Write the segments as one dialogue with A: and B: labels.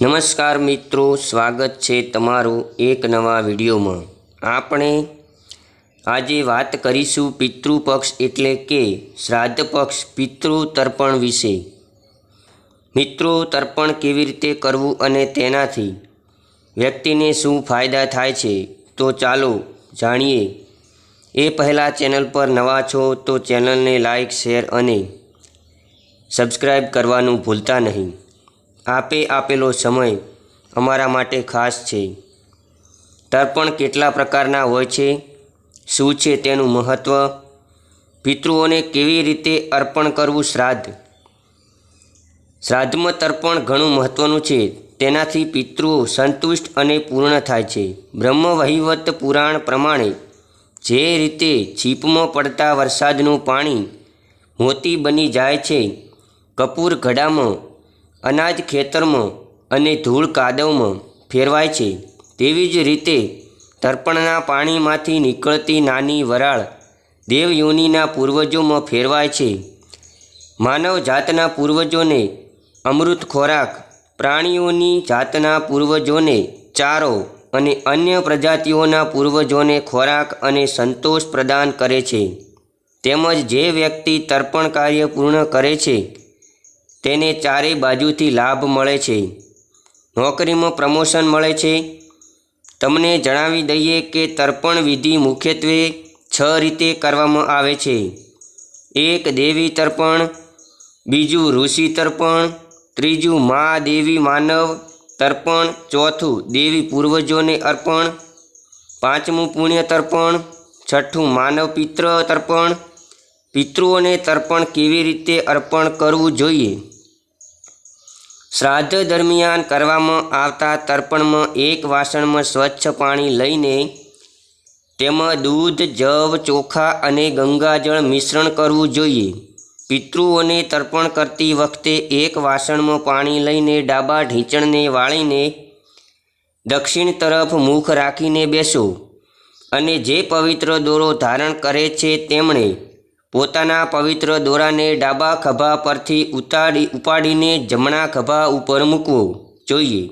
A: નમસ્કાર મિત્રો, સ્વાગત છે તમારું એક નવા વિડીયોમાં. આપણે આજે વાત કરીશું પિતૃપક્ષ એટલે કે શ્રાદ્ધ પક્ષ પિતૃ તર્પણ વિશે. મિત્રો તર્પણ કેવી રીતે કરવું અને તેનાથી વ્યક્તિને શું ફાયદા થાય છે? તો ચાલો જાણીએ. એ પહેલાં ચેનલ પર નવા છો તો ચેનલને લાઇક શેર અને સબસ્ક્રાઈબ કરવાનું ભૂલતા નહીં. આપે આપેલો સમય અમારા માટે ખાસ છે. તર્પણ કેટલા પ્રકારના હોય છે? શું છે તેનું મહત્ત્વ પિતૃઓને કેવી રીતે અર્પણ કરવું શ્રાદ્ધ? શ્રાદ્ધમાં તર્પણ ઘણું મહત્ત્વનું છે. તેનાથી પિતૃઓ સંતુષ્ટ અને પૂર્ણ થાય છે. બ્રહ્મ વહીવટ પુરાણ પ્રમાણે જે રીતે છીપમાં પડતા વરસાદનું પાણી મોતી બની જાય છે, કપૂર ઘડામાં અનાજ ખેતરમાં અને ધૂળ કાદવમાં ફેરવાય છે. તેવી જ રીતે તર્પણના પાણીમાંથી નીકળતી નાની વરાળ દેવયોનીના પૂર્વજોમાં ફેરવાય છે. માનવ જાતના પૂર્વજોને અમૃત ખોરાક, પ્રાણીઓની જાતના પૂર્વજોને ચારો અને અન્ય પ્રજાતિઓના પૂર્વજોને ખોરાક અને સંતોષ પ્રદાન કરે છે. તેમજ જે વ્યક્તિ તર્પણ કાર્ય પૂર્ણ કરે છે તેને ચારે બાજુથી લાભ મળે છે. નોકરીમાં પ્રમોશન મળે છે. તમને જણાવી દઈએ કે તર્પણ વિધિ મુખ્યત્વે છ રીતે કરવામાં આવે છે. એક દેવી તર્પણ, બીજું ઋષિ તર્પણ, ત્રીજું મા દેવી માનવ તર્પણ, ચોથું દેવી પૂર્વજોને અર્પણ, પાંચમું પુણ્ય તર્પણ, છઠ્ઠું માનવ પિત્ર તર્પણ. પિતૃઓને તર્પણ કેવી રીતે અર્પણ કરવું જોઈએ? શ્રાદ્ધ દરમિયાન કરવામાં આવતા તર્પણમાં એક વાસણમાં સ્વચ્છ પાણી લઈને તેમાં દૂધ, જવ, ચોખા અને ગંગાજળ મિશ્રણ કરવું જોઈએ. પિતૃઓને તર્પણ કરતી વખતે એક વાસણમાં પાણી લઈને ડાબા ઢીંચણને વાળીને દક્ષિણ તરફ મુખ રાખીને બેસો અને જે પવિત્ર દોરો ધારણ કરે છે તેમણે પોતાના પવિત્ર દોરાને ડાબા ખભા પરથી ઉતાડી ઉપાડીને જમણા ખભા ઉપર મૂકવો જોઈએ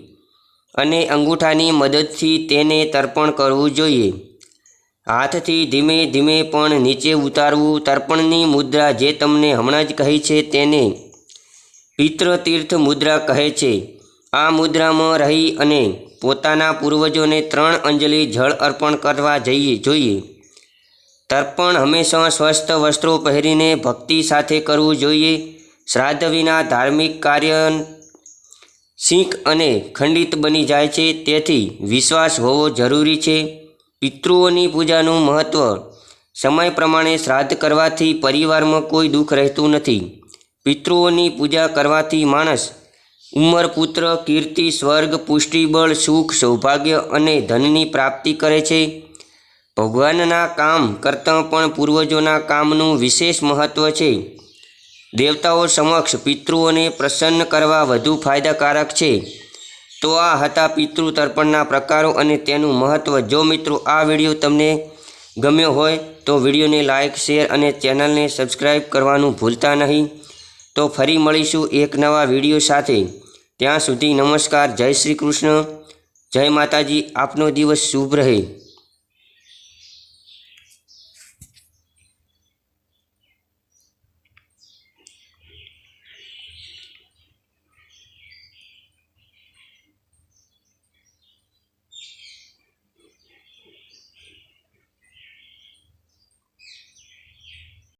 A: અને અંગૂઠાની મદદથી તેને તર્પણ કરવું જોઈએ. હાથથી ધીમે ધીમે પણ નીચે ઉતારવું તર્પણની મુદ્રા જે તમને હમણાં જ કહી છે તેને પિત્રતીર્થ મુદ્રા કહે છે. આ મુદ્રામાં રહી અને પોતાના પૂર્વજોને ત્રણ અંજલિ જળ અર્પણ કરવા જઈએ, જોઈએ. તર્પણ હંમેશા સ્વસ્થ વસ્ત્રો પહેરીને ભક્તિ સાથે કરવું જોઈએ. શ્રાદ્ધ વિના ધાર્મિક કાર્ય સિંક અને ખંડિત બની જાય છે, તેથી વિશ્વાસ હોવો જરૂરી છે. પિતૃઓની પૂજાનું મહત્ત્વ સમય પ્રમાણે શ્રાદ્ધ કરવાથી પરિવારમાં કોઈ દુઃખ રહેતું નથી. પિતૃઓની પૂજા કરવાથી માણસ, ઉંમર, પુત્ર, કીર્તિ, સ્વર્ગ, પુષ્ટિબળ, સુખ, સૌભાગ્ય અને ધનની પ્રાપ્તિ કરે છે. ભગવાનના કામ કરતાં પણ પૂર્વજોના કામનું વિશેષ મહત્ત્વ છે. દેવતાઓ સમક્ષ પિતૃઓને પ્રસન્ન કરવા વધુ ફાયદાકારક છે. તો આ હતા પિતૃ તર્પણના પ્રકારો અને તેનું મહત્ત્વ જો મિત્રો આ વીડિયો તમને ગમ્યો હોય તો વિડીયોને લાઇક શેર અને ચેનલને સબસ્ક્રાઈબ કરવાનું ભૂલતા નહીં. તો ફરી મળીશું એક નવા વીડિયો સાથે. ત્યાં સુધી નમસ્કાર, જય શ્રી કૃષ્ણ. જય માતાજી. આપનો દિવસ શુભ રહે.